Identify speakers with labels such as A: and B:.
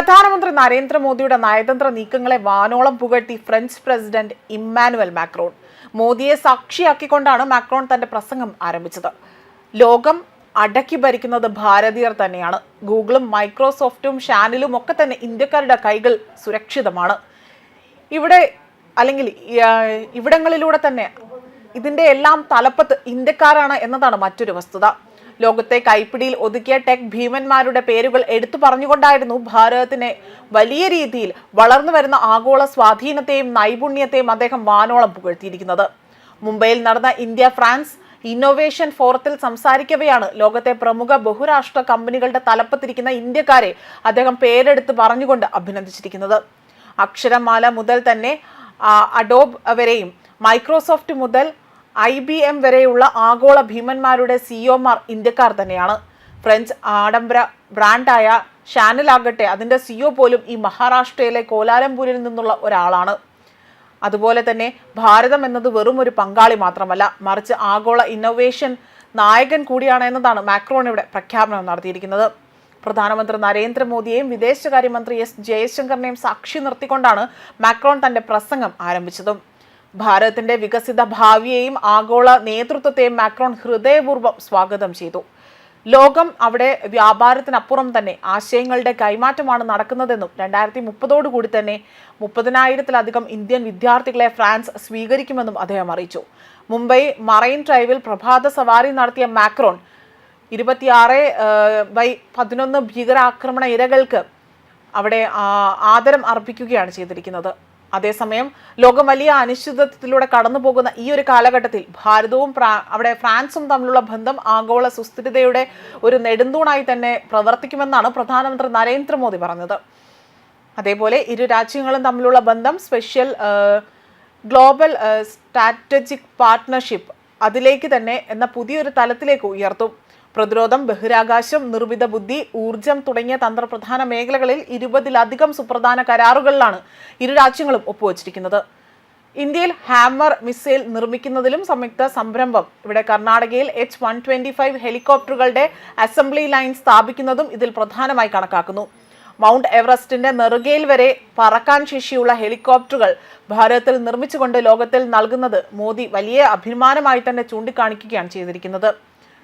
A: പ്രധാനമന്ത്രി നരേന്ദ്രമോദിയുടെ നയതന്ത്ര നീക്കങ്ങളെ വാനോളം പുകഴ്ത്തി ഫ്രഞ്ച് പ്രസിഡന്റ് ഇമ്മാനുവൽ മാക്രോൺ. മോദിയെ സാക്ഷിയാക്കിക്കൊണ്ടാണ് മാക്രോൺ തന്റെ പ്രസംഗം ആരംഭിച്ചത്. ലോകം അടക്കി ഭരിക്കുന്നത് ഭാരതീയർ തന്നെയാണ്. ഗൂഗിളും മൈക്രോസോഫ്റ്റും ഷാനലും ഒക്കെ തന്നെ ഇന്ത്യക്കാരുടെ കൈകൾ സുരക്ഷിതമാണ്. ഇവിടെ അല്ലെങ്കിൽ ഇവിടങ്ങളിലൂടെ തന്നെ ഇതിന്റെ എല്ലാം തലപ്പത്ത് ഇന്ത്യക്കാരാണ് എന്നതാണ് മറ്റൊരു വസ്തുത. ലോകത്തെ കൈപ്പിടിയിൽ ഒതുക്കിയ ടെക് ഭീമന്മാരുടെ പേരുകൾ എടുത്തു പറഞ്ഞുകൊണ്ടായിരുന്നു ഭാരതത്തിനെ വലിയ രീതിയിൽ വളർന്നു വരുന്ന ആഗോള സ്വാധീനത്തെയും നൈപുണ്യത്തെയും അദ്ദേഹം വാനോളം പുകഴ്ത്തിയിരിക്കുന്നത്. മുംബൈയിൽ നടന്ന ഇന്ത്യ ഫ്രാൻസ് ഇന്നോവേഷൻ ഫോറത്തിൽ സംസാരിക്കവെയാണ് ലോകത്തെ പ്രമുഖ ബഹുരാഷ്ട്ര കമ്പനികളുടെ തലപ്പത്തിരിക്കുന്ന ഇന്ത്യക്കാരെ അദ്ദേഹം പേരെടുത്ത് പറഞ്ഞുകൊണ്ട് അഭിനന്ദിച്ചിരിക്കുന്നത്. അക്ഷരമാല മുതൽ തന്നെ അഡോബ് വരെയും മൈക്രോസോഫ്റ്റ് മുതൽ ഐ ബി എം വരെയുള്ള ആഗോള ഭീമന്മാരുടെ സിഇഒമാർ ഇന്ത്യക്കാർ തന്നെയാണ്. ഫ്രഞ്ച് ആഡംബര ബ്രാൻഡായ ഷാനലാകട്ടെ അതിന്റെ സിഇഒ പോലും ഈ മഹാരാഷ്ട്രയിലെ കോലാലംപൂരിൽ നിന്നുള്ള ഒരാളാണ്. അതുപോലെ തന്നെ ഭാരതം എന്നത് വെറും ഒരു പങ്കാളി മാത്രമല്ല മറിച്ച് ആഗോള ഇന്നോവേഷൻ നായകൻ കൂടിയാണ് എന്നതാണ് മാക്രോൺ ഇവിടെ പ്രഖ്യാപനം നടത്തിയിരിക്കുന്നത്. പ്രധാനമന്ത്രി നരേന്ദ്രമോദിയെയും വിദേശകാര്യമന്ത്രി എസ് ജയശങ്കറിനെയും സാക്ഷി നിർത്തിക്കൊണ്ടാണ് മാക്രോൺ തന്റെ പ്രസംഗം ആരംഭിച്ചതും. ഭാരതത്തിന്റെ വികസിത ഭാവിയെയും ആഗോള നേതൃത്വത്തെയും മാക്രോൺ ഹൃദയപൂർവം സ്വാഗതം ചെയ്തു. ലോകം അവിടെ വ്യാപാരത്തിനപ്പുറം തന്നെ ആശയങ്ങളുടെ കൈമാറ്റമാണ് നടക്കുന്നതെന്നും രണ്ടായിരത്തി മുപ്പതോടുകൂടി തന്നെ മുപ്പതിനായിരത്തിലധികം ഇന്ത്യൻ വിദ്യാർത്ഥികളെ ഫ്രാൻസ് സ്വീകരിക്കുമെന്നും അദ്ദേഹം അറിയിച്ചു. മുംബൈ മറൈൻ ഡ്രൈവിൽ പ്രഭാത സവാരി നടത്തിയ മാക്രോൺ ഇരുപത്തിയാറ് ബൈ പതിനൊന്ന് ഭീകരാക്രമണ ഇരകൾക്ക് അവിടെ ആദരം അർപ്പിക്കുകയാണ് ചെയ്തിരിക്കുന്നത്. അതേസമയം ലോകം വലിയ അനിശ്ചിതത്വത്തിലൂടെ കടന്നു പോകുന്ന ഈ ഒരു കാലഘട്ടത്തിൽ ഭാരതവും അവിടെ ഫ്രാൻസും തമ്മിലുള്ള ബന്ധം ആഗോള സുസ്ഥിരതയുടെ ഒരു നെടുന്തൂണായി തന്നെ പ്രവർത്തിക്കുമെന്നാണ് പ്രധാനമന്ത്രി നരേന്ദ്രമോദി പറഞ്ഞത്. അതേപോലെ ഇരു രാജ്യങ്ങളും തമ്മിലുള്ള ബന്ധം സ്പെഷ്യൽ ഗ്ലോബൽ സ്ട്രാറ്റജിക് പാർട്ട്ണർഷിപ്പ് അതിലേക്ക് തന്നെ എന്ന പുതിയൊരു തലത്തിലേക്ക് ഉയർത്തും. പ്രതിരോധം ബഹിരാകാശം നിർമ്മിത ബുദ്ധി ഊർജം തുടങ്ങിയ തന്ത്രപ്രധാന മേഖലകളിൽ ഇരുപതിലധികം സുപ്രധാന കരാറുകളിലാണ് ഇരു രാജ്യങ്ങളും ഒപ്പുവച്ചിരിക്കുന്നത്. ഇന്ത്യയിൽ ഹാമർ മിസൈൽ നിർമ്മിക്കുന്നതിലും സംയുക്ത സംരംഭം. ഇവിടെ കർണാടകയിൽ എച്ച് വൺ ട്വന്റി ഫൈവ് ഹെലികോപ്റ്ററുകളുടെ അസംബ്ലി ലൈൻ സ്ഥാപിക്കുന്നതും ഇതിൽ പ്രധാനമായി കണക്കാക്കുന്നു. മൗണ്ട് എവറസ്റ്റിന്റെ നെറുകയിൽ വരെ പറക്കാൻ ശേഷിയുള്ള ഹെലികോപ്റ്ററുകൾ ഭാരതത്തിൽ നിർമ്മിച്ചുകൊണ്ട് ലോകത്തിൽ നൽകുന്നത് മോദി വലിയ അഭിമാനമായി തന്നെ ചൂണ്ടിക്കാണിക്കുകയാണ് ചെയ്തിരിക്കുന്നത്.